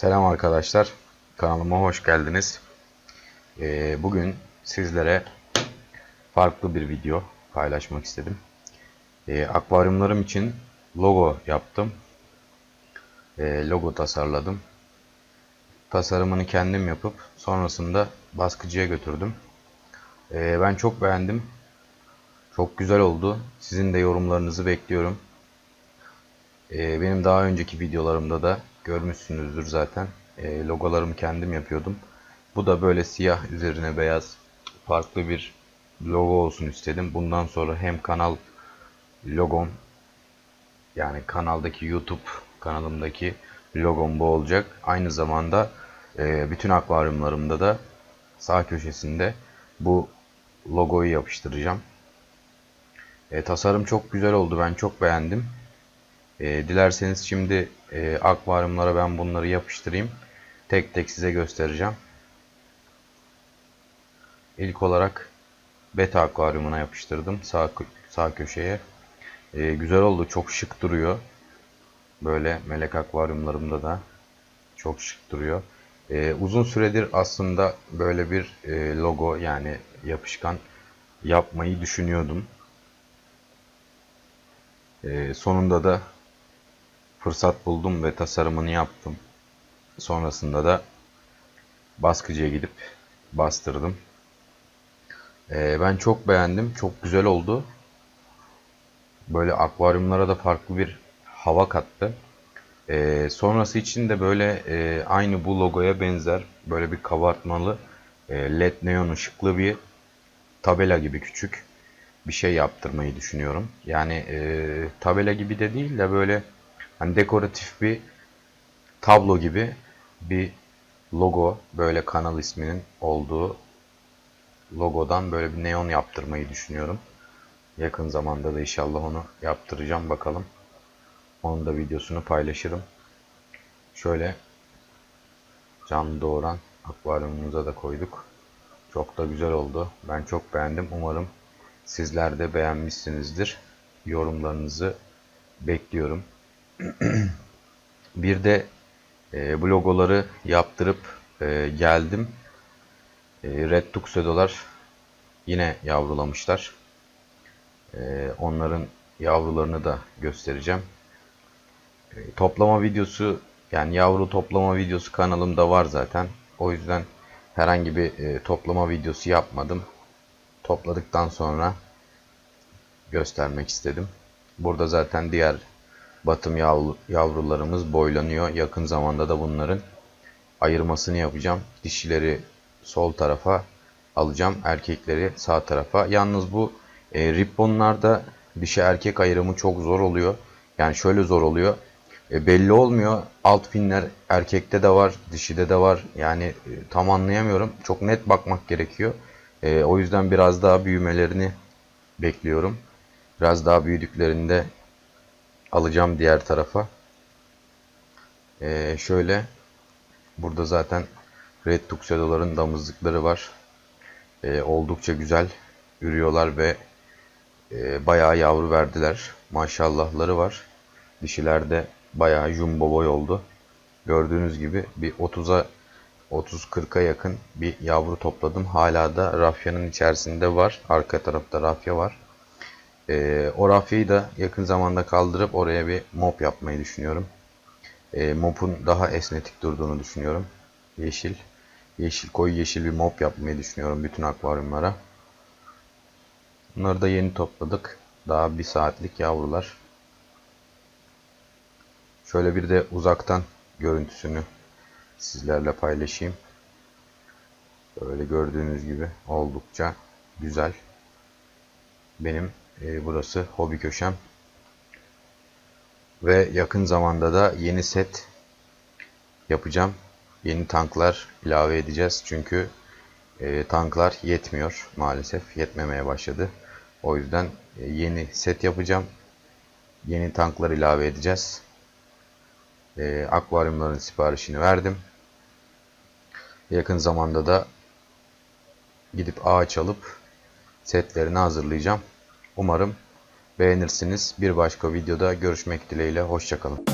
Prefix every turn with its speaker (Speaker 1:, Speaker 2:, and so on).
Speaker 1: Selam arkadaşlar. Kanalıma hoş geldiniz. Ee, bugün sizlere farklı bir video paylaşmak istedim. Ee, akvaryumlarım için logo yaptım. Ee, logo tasarladım. Tasarımını kendim yapıp sonrasında baskıcıya götürdüm. Ee, ben çok beğendim. Çok güzel oldu. Sizin de yorumlarınızı bekliyorum. Ee, benim daha önceki videolarımda da görmüşsünüzdür zaten. Ee, logolarımı kendim yapıyordum. Bu da böyle siyah üzerine beyaz farklı bir logo olsun istedim. Bundan sonra hem kanal logom yani kanaldaki YouTube kanalımdaki logom bu olacak. Aynı zamanda e, bütün akvaryumlarımda da sağ köşesinde bu logoyu yapıştıracağım. E, tasarım çok güzel oldu. Ben çok beğendim. E, dilerseniz şimdi e, akvaryumlara ben bunları yapıştırayım. Tek tek size göstereceğim. İlk olarak beta akvaryumuna yapıştırdım. Sağ, sağ köşeye. E, güzel oldu. Çok şık duruyor. Böyle melek akvaryumlarımda da çok şık duruyor. E, uzun süredir aslında böyle bir e, logo yani yapışkan yapmayı düşünüyordum. E, sonunda da fırsat buldum ve tasarımını yaptım. Sonrasında da baskıcıya gidip bastırdım. Ee, ben çok beğendim. Çok güzel oldu. Böyle akvaryumlara da farklı bir hava kattı. Ee, sonrası için de böyle e, aynı bu logoya benzer böyle bir kabartmalı e, led neon ışıklı bir tabela gibi küçük bir şey yaptırmayı düşünüyorum. Yani e, tabela gibi de değil de böyle hani dekoratif bir tablo gibi bir logo böyle kanal isminin olduğu logodan böyle bir neon yaptırmayı düşünüyorum. Yakın zamanda da inşallah onu yaptıracağım bakalım. Onun da videosunu paylaşırım. Şöyle canlı doğuran akvaryumumuza da koyduk. Çok da güzel oldu. Ben çok beğendim. Umarım sizler de beğenmişsinizdir. Yorumlarınızı bekliyorum. bir de e, bu logoları yaptırıp e, geldim. E, Red Tuxedo'lar yine yavrulamışlar. E, onların yavrularını da göstereceğim. E, toplama videosu yani yavru toplama videosu kanalımda var zaten. O yüzden herhangi bir e, toplama videosu yapmadım. Topladıktan sonra göstermek istedim. Burada zaten diğer batım yavru, yavrularımız boylanıyor. Yakın zamanda da bunların ayırmasını yapacağım. Dişileri sol tarafa alacağım. Erkekleri sağ tarafa. Yalnız bu e, ribbonlarda dişi erkek ayrımı çok zor oluyor. Yani şöyle zor oluyor. E, belli olmuyor. Alt finler erkekte de var, dişide de var. Yani e, tam anlayamıyorum. Çok net bakmak gerekiyor. E, o yüzden biraz daha büyümelerini bekliyorum. Biraz daha büyüdüklerinde alacağım diğer tarafa. Ee, şöyle burada zaten Red Tuxedo'ların damızlıkları var. Ee, oldukça güzel ürüyorlar ve e, bayağı yavru verdiler. Maşallahları var. Dişilerde bayağı jumbo boy oldu. Gördüğünüz gibi bir 30'a 30-40'a yakın bir yavru topladım. Hala da rafyanın içerisinde var. Arka tarafta rafya var. E, o rafyayı da yakın zamanda kaldırıp oraya bir mop yapmayı düşünüyorum. E, mopun daha esnetik durduğunu düşünüyorum. Yeşil, yeşil koyu yeşil bir mop yapmayı düşünüyorum bütün akvaryumlara. Bunları da yeni topladık. Daha bir saatlik yavrular. Şöyle bir de uzaktan görüntüsünü sizlerle paylaşayım. Böyle gördüğünüz gibi oldukça güzel. Benim e, burası hobi köşem. Ve yakın zamanda da yeni set yapacağım. Yeni tanklar ilave edeceğiz. Çünkü e, tanklar yetmiyor maalesef. Yetmemeye başladı. O yüzden e, yeni set yapacağım. Yeni tanklar ilave edeceğiz. E, akvaryumların siparişini verdim. Yakın zamanda da gidip ağaç alıp setlerini hazırlayacağım. Umarım beğenirsiniz. Bir başka videoda görüşmek dileğiyle. Hoşçakalın.